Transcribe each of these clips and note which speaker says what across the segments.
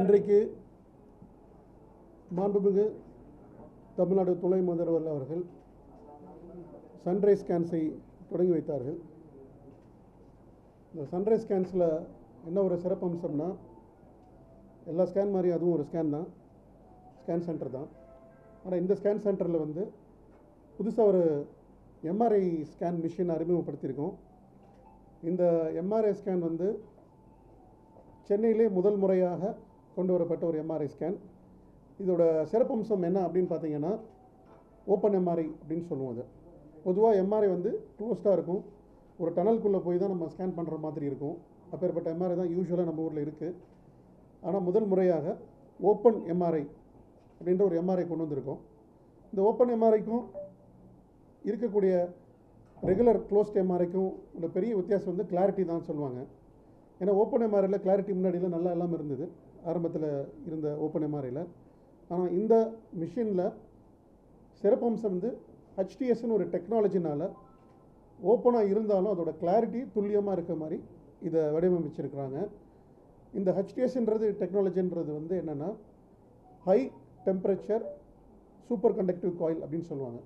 Speaker 1: இன்றைக்கு மாண்புமிகு தமிழ்நாடு துணை முதல்வர் அவர்கள் சன்ரைஸ் ஸ்கேன்ஸை தொடங்கி வைத்தார்கள். இந்த சன்ரைஸ் ஸ்கேன்ஸில் என்ன ஒரு சிறப்பம்சம்னா எல்லா ஸ்கேன் மாதிரி அதுவும் ஒரு ஸ்கேன் தான். ஸ்கேன் சென்டர் தான். ஆனால் இந்த ஸ்கேன் சென்டரில் வந்து புதுசாக ஒரு எம்ஆர்ஐ ஸ்கேன் மிஷின் அறிமுகப்படுத்தியிருக்கோம். இந்த எம்ஆர்ஐ ஸ்கேன் வந்து சென்னையிலே முதல் முறையாக கொண்டு வரப்பட்ட ஒரு எம்ஆர்ஐ ஸ்கேன் இதோட சிறப்பம்சம் என்ன அப்படின்னு பார்த்தீங்கன்னா ஓப்பன் எம்ஆர்ஐ அப்படின்னு சொல்லுவோம் அது. பொதுவாக எம்ஆர்ஐ வந்து க்ளோஸ்டாக இருக்கும். ஒரு டனல்குள்ளே போய் தான் நம்ம ஸ்கேன் பண்ணுற மாதிரி இருக்கும். அப்பேற்பட்ட எம்ஆர்ஐ தான் யூஸ்வலாக நம்ம ஊரில் இருக்குது ஆனால் முதல் முறையாக ஓப்பன் எம்ஆர்ஐ அப்படின்ற ஒரு எம்ஆர்ஐ கொண்டு வந்திருக்கோம். இந்த ஓப்பன் எம்ஆர்ஐக்கும் இருக்கக்கூடிய ரெகுலர் க்ளோஸ்ட் எம்ஆர்ஐக்கும் உள்ள பெரிய வித்தியாசம் வந்து கிளாரிட்டி தான் சொல்லுவாங்க. ஏன்னா ஓப்பன் எம்ஆர்ஐயில் கிளாரிட்டி முன்னாடியெல்லாம் நல்லா இல்லாமல் இருந்தது. ஆரம்பத்தில் இருந்த ஓப்பன் எம்ஆர்ஐயில் ஆனால் இந்த மிஷினில் சிறப்பம்சம் வந்து ஹெச்டிஎஸ்னு ஒரு டெக்னாலஜினால் ஓப்பனாக இருந்தாலும் அதோட கிளாரிட்டி துல்லியமாக இருக்க மாதிரி இதை வடிவமைச்சிருக்கிறாங்க. இந்த ஹெச்டிஎஸ்ன்றது டெக்னாலஜின்றது வந்து என்னென்னா high temperature super conductive coil அப்படின்னு சொல்லுவாங்க.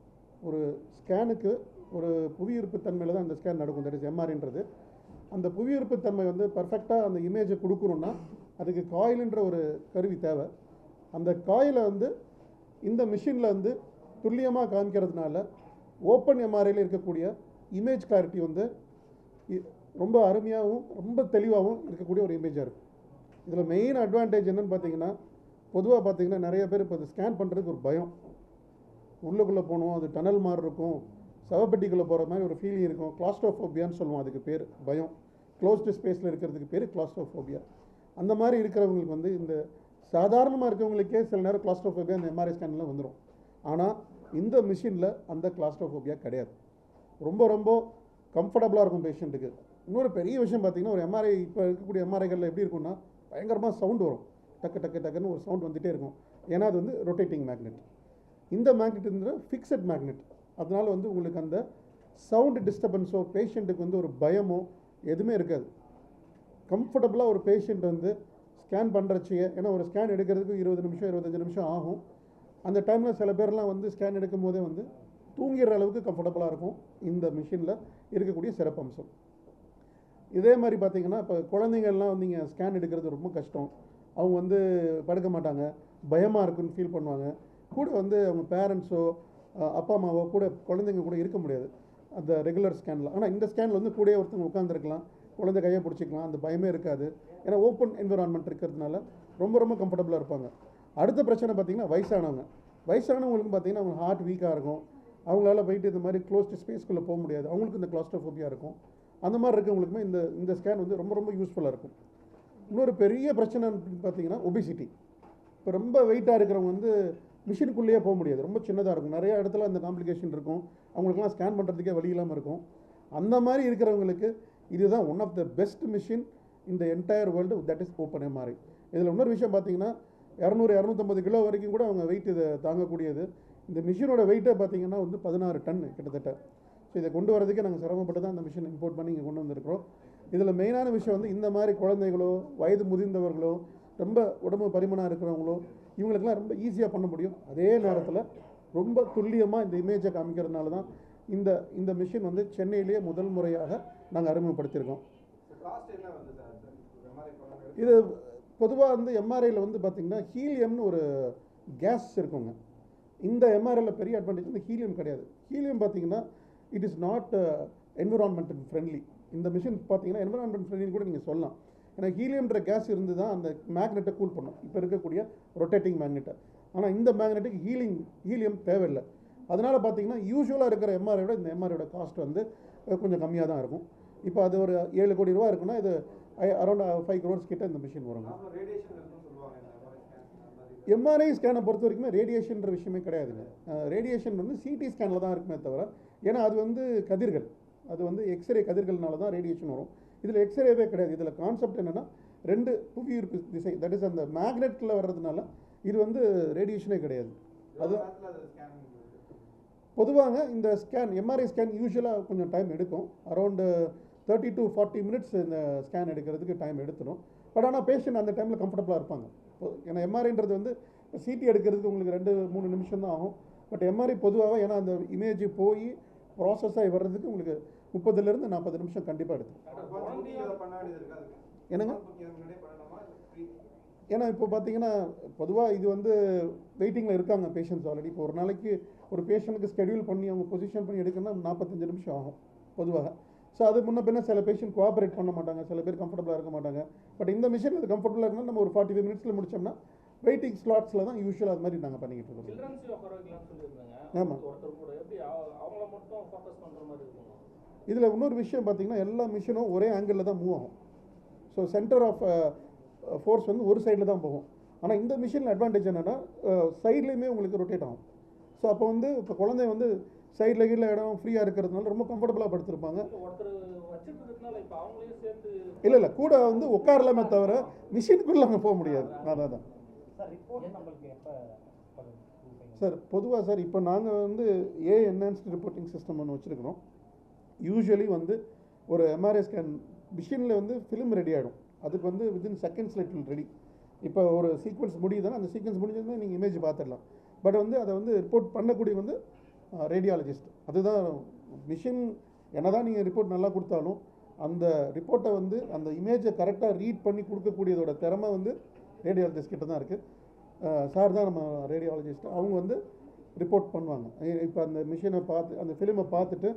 Speaker 1: ஒரு ஸ்கேனுக்கு ஒரு புவியீர்ப்பு தன்மையில் தான் அந்த ஸ்கேன் நடக்கும். தட் இஸ் எம்ஆர்ன்றது அந்த புவியீர்ப்பு தன்மை வந்து பர்ஃபெக்டாக அந்த இமேஜை கொடுக்கணுன்னா அதுக்கு காயில்ன்ற ஒரு கருவி தேவை. அந்த காயிலை வந்து இந்த மிஷினில் வந்து துல்லியமாக காமிக்கிறதுனால ஓப்பன் எம்ஆர்ஐயில் இருக்கக்கூடிய இமேஜ் கிளாரிட்டி வந்து இ- ரொம்ப அருமையாகவும் ரொம்ப தெளிவாகவும் இருக்கக்கூடிய ஒரு இமேஜாக இருக்கும். இதில் மெயின் அட்வான்டேஜ் என்னென்னு பார்த்தீங்கன்னா பொதுவாக பார்த்தீங்கன்னா நிறைய பேர் இப்போ ஸ்கேன் பண்ணுறதுக்கு ஒரு பயம். உள்ளுக்குள்ளே போகணும் அது டனல் மாதிரி இருக்கும். சவப்பெட்டிக்குள்ளே போகிற மாதிரி ஒரு ஃபீலிங் இருக்கும். கிளாஸ்ட்ரோஃபோபியான்னு சொல்லுவோம் அதுக்கு பேர். பயம். க்ளோஸ்டு ஸ்பேஸில் இருக்கிறதுக்கு பேர் கிளாஸ்ட்ரோஃபோபியா அந்த மாதிரி இருக்கிறவங்களுக்கு வந்து இந்த சாதாரணமாக இருக்கவங்களுக்கே சில நேரம் கிளாஸ்ட்ரோஃபோபியா இந்த எம்ஆர்ஐ ஸ்கேனில் வந்துடும் ஆனால் இந்த மிஷினில் அந்த கிளாஸ்ட்ரோஃபோபியா கிடையாது. ரொம்ப ரொம்ப கம்ஃபர்டபுளாக இருக்கும் பேஷண்ட்டுக்கு இன்னொரு பெரிய விஷயம் பார்த்தீங்கன்னா ஒரு எம்ஆர்ஐ இப்போ இருக்கக்கூடிய எம்ஆர்ஐகளில் எப்படி இருக்கும்னா பயங்கரமாக சவுண்ட் வரும். டக்கு டக்கு டக்குன்னு ஒரு சவுண்ட் வந்துகிட்டே இருக்கும். ஏன்னா அது வந்து ரொட்டேட்டிங் மேக்னெட் இந்த மேக்னெட்ன்ற ஃபிக்ஸட் மேக்னெட் அதனால வந்து உங்களுக்கு அந்த சவுண்டு டிஸ்டர்பன்ஸோ பேஷண்ட்டுக்கு வந்து ஒரு பயமோ எதுவுமே இருக்காது. கம்ஃபர்டபுளாக ஒரு பேஷண்ட் வந்து ஸ்கேன் பண்ணுறச்சியே ஏன்னா ஒரு ஸ்கேன் எடுக்கிறதுக்கு இருபது நிமிஷம் இருபத்தஞ்சு நிமிஷம் ஆகும். அந்த டைமில் சில பேர்லாம் வந்து ஸ்கேன் எடுக்கும் போதே வந்து தூங்கிற அளவுக்கு கம்ஃபர்டபுளாக இருக்கும். இந்த மிஷினில் இருக்கக்கூடிய சிறப்பம்சம் இதே மாதிரி பார்த்தீங்கன்னா இப்போ குழந்தைங்கள்லாம் வந்து நீங்கள் ஸ்கேன் எடுக்கிறது ரொம்ப கஷ்டம். அவங்க வந்து படுக்க மாட்டாங்க. பயமாக இருக்குன்னு ஃபீல் பண்ணுவாங்க. கூட வந்து அவங்க பேரண்ட்ஸோ அப்பா அம்மாவோ கூட குழந்தைங்க கூட இருக்க முடியாது. அந்த ரெகுலர் ஸ்கேனில் ஆனால் இந்த ஸ்கேனில் வந்து கூட ஒருத்தவங்க உட்காந்துருக்கலாம் குழந்தை கையை பிடிச்சிக்கலாம் அந்த பயமே இருக்காது. ஏன்னா ஓப்பன் என்விரான்மெண்ட் இருக்கிறதுனால ரொம்ப ரொம்ப கம்ஃபர்டபுளாக இருப்பாங்க. அடுத்த பிரச்சனை பார்த்திங்கன்னா வயசானவங்க. வயசானவங்களுக்கு பார்த்திங்கன்னா அவங்க ஹார்ட் வீக்காக இருக்கும். அவங்களால போயிட்டு இந்த மாதிரி க்ளோஸ்ட் ஸ்பேஸ்க்குள்ளே போக முடியாது. அவங்களுக்கு இந்த கிளாஸ்ட்ரோஃபோபியா இருக்கும். அந்த மாதிரி இருக்கவங்களுக்குமே இந்த இந்த ஸ்கேன் வந்து ரொம்ப ரொம்ப யூஸ்ஃபுல்லாக இருக்கும். இன்னொரு பெரிய பிரச்சனை பார்த்திங்கன்னா பார்த்தீங்கன்னா ஒபிசிட்டி இப்போ ரொம்ப வெயிட்டாக இருக்கிறவங்க வந்து மிஷினுக்குள்ளேயே போக முடியாது. ரொம்ப சின்னதாக இருக்கும். நிறைய இடத்துல அந்த காம்ப்ளிகேஷன் இருக்கும். அவங்களுக்குலாம் ஸ்கேன் பண்ணுறதுக்கே வழி இல்லாமல் இருக்கும். அந்த மாதிரி இருக்கிறவங்களுக்கு இதுதான் one of the best machine இந்த entire world that is open MRI இதில் இன்னொரு விஷயம் பார்த்தீங்கன்னா இரநூறு இரநூத்தம்பது கிலோ வரைக்கும் கூட அவங்க வெயிட் இதை தாங்கக்கூடியது. இந்த மிஷினோட வெயிட்டே பார்த்தீங்கன்னா வந்து பதினாறு டன் கிட்டத்தட்ட. ஸோ இதை கொண்டு வரதுக்கே நாங்கள் சிரமப்பட்டு தான் அந்த மிஷின் இம்போர்ட் பண்ணி இங்கே கொண்டு வந்திருக்கிறோம். இதில் மெயினான விஷயம் வந்து இந்த மாதிரி குழந்தைகளோ வயது முதிர்ந்தவர்களோ ரொம்ப உடம்பு பரிமாணம் இருக்கிறவங்களோ இவங்களுக்கெல்லாம் ரொம்ப ஈஸியாக பண்ண முடியும். அதே நேரத்தில் ரொம்ப துல்லியமாக இந்த இமேஜை காமிக்கிறதுனால தான் இந்த இந்த மிஷின் வந்து சென்னையிலேயே முதல் முறையாக நாங்கள் அறிமுகப்படுத்தியிருக்கோம். இது பொதுவாக வந்து எம்ஆர்ஐயில் வந்து பார்த்திங்கன்னா ஹீலியம்னு ஒரு கேஸ் இருக்குங்க. இந்த எம்ஆர்ஐயில் பெரிய அட்வான்டேஜ் வந்து ஹீலியம் கிடையாது. ஹீலியம் பார்த்தீங்கன்னா it is not environment friendly இந்த மிஷின் பார்த்தீங்கன்னா என்விரான்மெண்ட் ஃப்ரெண்ட்லின்னு கூட நீங்கள் சொல்லலாம். ஏன்னா ஹீலியம்ன்ற கேஸ் இருந்து தான் அந்த மேக்னெட்டை கூல் பண்ணும். இப்போ இருக்கக்கூடிய ரொட்டேட்டிங் மேக்னெட்டை ஆனால் இந்த மேக்னெட்டுக்கு ஹீலிங் ஹீலியம் தேவையில்லை. அதனால் பார்த்தீங்கன்னா யூஸ்வலாக இருக்கிற எம்ஆர்ஐ விட இந்த எம்ஆர்ஐயோட காஸ்ட் வந்து கொஞ்சம் கம்மியாக தான் இருக்கும். இப்போ அது ஒரு ஏழு கோடி ரூபா இருக்குன்னா இது அரௌண்ட் ஃபைவ் க்ரோர்ஸ் கிட்ட இந்த மிஷின் வருங்க
Speaker 2: இந்த எம்ஆர்ஐ ஸ்கேன்
Speaker 1: எம்ஆர்ஐ பொறுத்த வரைக்குமே ரேடியேஷன்ற விஷயமே கிடையாதுங்க. ரேடியேஷன் வந்து சிடி ஸ்கேனில் தான் இருக்குமே தவிர ஏன்னா அது வந்து கதிர்கள். அது வந்து எக்ஸ்ரே கதிர்கள்னால தான் ரேடியேஷன் வரும். இதில் எக்ஸ்ரேவே கிடையாது. இதில் கான்செப்ட் என்னென்னா ரெண்டு புவியீர்ப்பு திசை தட் இஸ் அந்த மேக்னெட்டில் வர்றதுனால இது வந்து ரேடியேஷனே கிடையாது. அது
Speaker 2: எவ்வளவு நேரத்தில் அது ஸ்கேன்
Speaker 1: பொதுவாக இந்த ஸ்கேன் எம்ஆர்ஐ ஸ்கேன் யூஸ்வலாக கொஞ்சம் டைம் எடுக்கும். Around thirty to forty minutes இந்த ஸ்கேன் எடுக்கிறதுக்கு டைம் எடுத்துடும் பட் ஆனால் பேஷண்ட் அந்த டைமில் கம்ஃபர்டபுளாக இருப்பாங்க. ஏன்னா எம்ஆர்ஐன்றது வந்து சிடி எடுக்கிறதுக்கு உங்களுக்கு ரெண்டு மூணு நிமிஷம் தான் ஆகும். பட் எம்ஆர்ஐ பொதுவாக ஏன்னா அந்த இமேஜ் போய் ப்ராசஸ் ஆகி வர்றதுக்கு உங்களுக்கு முப்பதுலேருந்து நாற்பது நிமிஷம் கண்டிப்பாக எடுக்கும்
Speaker 2: அதுக்கு?
Speaker 1: என்னங்க? ஏன்னா இப்போ பார்த்தீங்கன்னா பொதுவாக இது வந்து வெயிட்டிங்கில் இருக்காங்க பேஷண்ட்ஸ் ஆல்ரெடி இப்போ ஒரு நாளைக்கு ஒரு பேஷண்ட்டுக்கு ஸ்கெடியூல் பண்ணி அவங்க பொசிஷன் பண்ணி எடுக்கணும்னா நாற்பத்தஞ்சு நிமிஷம் ஆகும் பொதுவாக. ஸோ அது முன்ன பின்ன சில பேஷண்ட் கோஆப்ரேட் பண்ண மாட்டாங்க. சில பேர் கம்ஃபர்டபுளாக இருக்க மாட்டாங்க. பட் இந்த மிஷின் அது கம்ஃபர்டபுளாக இருந்தால் நம்ம ஒரு ஃபார்ட்டி ஃபைவ் மினிட்ஸில் முடிச்சோம்னா வெயிட்டிங் ஸ்லாட்ஸில் தான் யூஸ்வலாக அது மாதிரி நாங்கள் பண்ணிக்கிட்டு இருக்கோம்.
Speaker 3: சில்ட்ரன்ஸ் உட்கார வைக்கலாம்னு சொல்லியிருந்தாங்க.
Speaker 1: ஆமா.
Speaker 3: ஒருத்தர் கூட எப்படி அவ- அவங்கள மட்டும் ஃபோக்கஸ் பண்ற மாதிரி இருக்கும்?
Speaker 1: இதில் இன்னொரு விஷயம் பார்த்தீங்கன்னா எல்லா மிஷினும் ஒரே ஆங்கிளில் தான் மூவ் ஆகும். ஸோ சென்டர் ஆஃப் ஃபோர்ஸ் வந்து ஒரு சைடில் தான் போகும். ஆனால் இந்த மிஷினில் அட்வான்டேஜ் என்னென்னா சைட்லேயுமே உங்களுக்கு ரொட்டேட் ஆகும். ஸோ அப்போ வந்து இப்போ குழந்தை வந்து சைடில் கீழே இடம் ஃப்ரீயாக இருக்கிறதுனால ரொம்ப கம்ஃபர்டபுளாக படுத்திருப்பாங்க.
Speaker 3: இல்ல,
Speaker 1: இல்லை இல்லை கூட வந்து உட்காரலாமே தவிர மிஷினுக்குள்ளே அங்கே போக முடியாது. அதான் தான்
Speaker 4: சார்
Speaker 1: பொதுவாக சார் இப்போ நாங்கள் வந்து ஏ என்ஹான்ஸ்டு ரிப்போர்ட்டிங் சிஸ்டம் ஒன்று வச்சுருக்கிறோம். யூஸ்வலி வந்து ஒரு எம்ஆர்ஐ ஸ்கேன் மிஷினில் வந்து ஃபிலிம் ரெடி ஆகிடும் அதுக்கு வந்து வித்தின் செகண்ட்ஸில் இட் வில் ரெடி இப்போ ஒரு சீக்வன்ஸ் முடியுதுன்னா அந்த சீக்வன்ஸ் முடிஞ்சதுமே நீங்கள் இமேஜ் பார்த்துடலாம். பட் வந்து அதை வந்து ரிப்போர்ட் பண்ணக்கூடிய வந்து ரேடியாலஜிஸ்ட் அதுதான் மிஷின் என்னதான் நீங்கள் ரிப்போர்ட் நல்லா கொடுத்தாலும் அந்த ரிப்போர்ட்டை வந்து அந்த இமேஜை கரெக்டாக ரீட் பண்ணி கொடுக்கக்கூடியதோட திறமை வந்து ரேடியாலஜிஸ்ட் கிட்ட தான் இருக்குது சார் தான் நம்ம ரேடியாலஜிஸ்ட் அவங்க வந்து ரிப்போர்ட் பண்ணுவாங்க. இப்போ அந்த மிஷினை பார்த்து அந்த ஃபிலிமை பார்த்துட்டு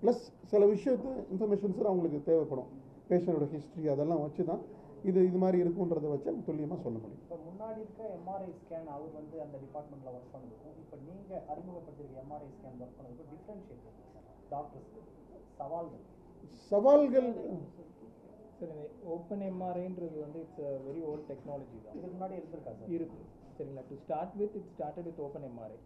Speaker 1: ப்ளஸ் சில விஷயத்து இன்ஃபர்மேஷன்ஸ் அவங்களுக்கு தேவைப்படும். பேஷண்டோட ஹிஸ்ட்ரி அதெல்லாம் வச்சு தான் இது இது மாதிரி இருக்குன்றதை வச்சு அவங்க துல்லியமாக சொல்ல முடியும்.
Speaker 4: இப்போ முன்னாடி இருக்க எம்ஆர்ஐ ஸ்கேன் அவர் வந்து அந்த டிபார்ட்மெண்ட்டில் ஒர்க் பண்ணதுக்கும் இப்போ நீங்கள் அறிமுகப்படுத்திருக்க எம்ஆர்ஐ ஸ்கேன் ஒர்க் பண்ணதுக்கும் டிஃப்ரென்ஷியேட் டாக்டர்ஸ்க்கு சவால்கள்.
Speaker 1: சவால்கள்
Speaker 5: சார் இந்த ஓப்பன் எம்ஆர்ஐன்றது வந்து it's a very old technology தான்.
Speaker 4: இதுக்கு முன்னாடி இருந்திருக்கா சார்
Speaker 5: இருக்கு. சரிங்களா? To start with it started with open MRI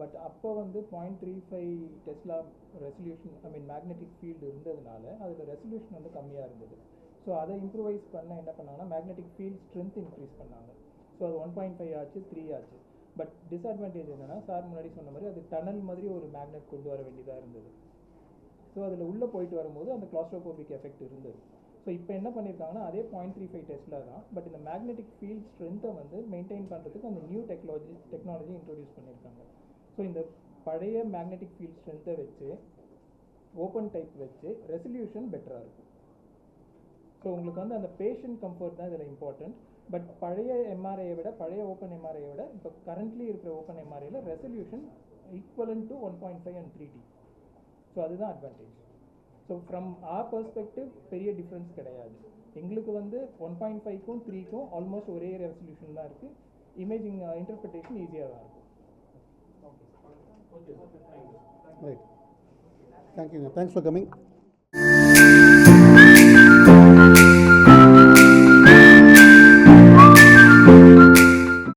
Speaker 5: but அப்போ வந்து point three five Tesla resolution I mean magnetic field இருந்ததுனால அதில் ரெசல்யூஷன் வந்து கம்மியாக இருந்தது. ஸோ அதை இம்ப்ரூவைஸ் பண்ண என்ன பண்ணாங்கன்னா மேக்னெட்டிக் ஃபீல்ட் ஸ்ட்ரென்த் இன்க்ரீஸ் பண்ணாங்க. ஸோ அது ஒன் பாயிண்ட் ஃபைவ் ஆச்சு த்ரீ ஆச்சு. பட் டிஸ்அட்வான்டேஜ் என்னன்னா சார் முன்னாடி சொன்ன மாதிரி அது டனல் மாதிரி ஒரு மேக்னெட் கொண்டு வர வேண்டியதாக இருந்தது. ஸோ அதில் உள்ளே போயிட்டு வரும்போது அந்த கிளாஸ்ட்ரோபோபிக் எஃபெக்ட் இருந்தது. ஸோ இப்போ என்ன பண்ணியிருக்காங்கன்னா அதே பாயிண்ட் த்ரீ ஃபைவ் டெஸ்ட்டில் தான் பட் இந்த மேக்னெட்டிக் ஃபீல்ட் ஸ்ட்ரென்த்தை வந்து மெயின்டைன் பண்ணுறதுக்கு அந்த நியூ டெக்னாலஜி டெக்னாலஜி இன்ட்ரோடியூஸ் பண்ணியிருக்காங்க ஸோ இந்த பழைய மேக்னெட்டிக் ஃபீல்ட் ஸ்ட்ரென்த்தை வச்சு ஓப்பன் டைப் வச்சு ரெசல்யூஷன் பெட்டராக இருக்கும். ஸோ உங்களுக்கு வந்து அந்த பேஷண்ட் கம்ஃபர்ட் தான் இதில் இம்பார்ட்டண்ட் பட் பழைய எம்ஆர்ஐயை விட பழைய ஓப்பன் எம்ஆர்ஐயை விட இப்போ கரண்ட்லி இருக்கிற open எம்ஆர்ஐயில் resolution equivalent to one point five and three D so அதுதான் advantage so from ah perspective பெரிய டிஃப்ரென்ஸ் கிடையாது. எங்களுக்கு வந்து ஒன் பாயிண்ட் ஃபைவ்க்கும் த்ரீக்கும் ஆல்மோஸ்ட் ஒரே ரெசல்யூஷன் தான் இருக்குது இமேஜிங் இன்டர்பிரிட்டேஷன் ஈஸியாக தான் இருக்கும்.
Speaker 3: Right.
Speaker 1: Thank you. Thanks for coming.